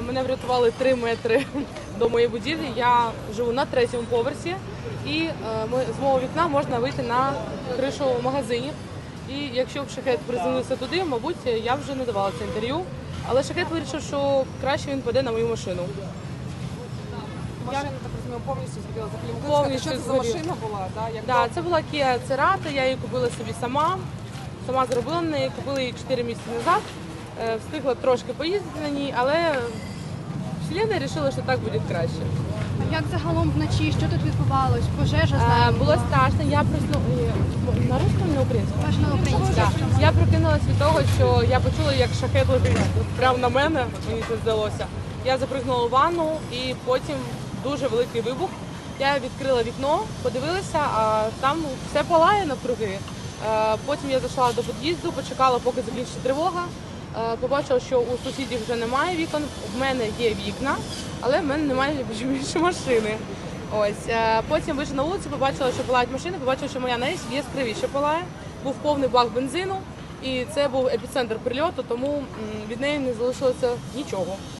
мене врятували 3 метри до моєї будівлі. Я живу на третьому поверсі, і е, з мого вікна можна вийти на кришу магазинів. І якщо б шахет приземлився туди, мабуть, я вже не давала це інтерв'ю. Але шахет вирішив, що краще він паде на мою машину. Машина, так розумію, повністю згоріла за кліматична. Повністю Що це за згоріла. машина була? Да? Як Да, це була Kia Cerato, я її купила собі сама. Сама зробила на неї, купила її 4 місяці назад. Е, Встигла трошки поїздити на ній, але вселенна вирішила, що так буде краще. А як загалом вночі? Що тут відбувалось? Пожежа Е, знаю. Було страшно, я просто на русскому, на українському. На українській. Да. Я прокинулася від того, що я почула, як шахет летить прямо на мене, мені це здалося. Я запригнула у ванну і потім дуже великий вибух. Я відкрила вікно, подивилася, а там все палає навкруги. Е, Потім я зайшла до під'їзду, почекала, поки закінчиться тривога. Е, Побачила, що у сусідів вже немає вікон. В мене є вікна, але в мене немає більше машини. Ось е, потім вийшла на вулицю, побачила, що палають машини, побачила, що моя найяскравіше палає. Був повний бак бензину, і це був епіцентр прильоту, тому від неї не залишилося нічого.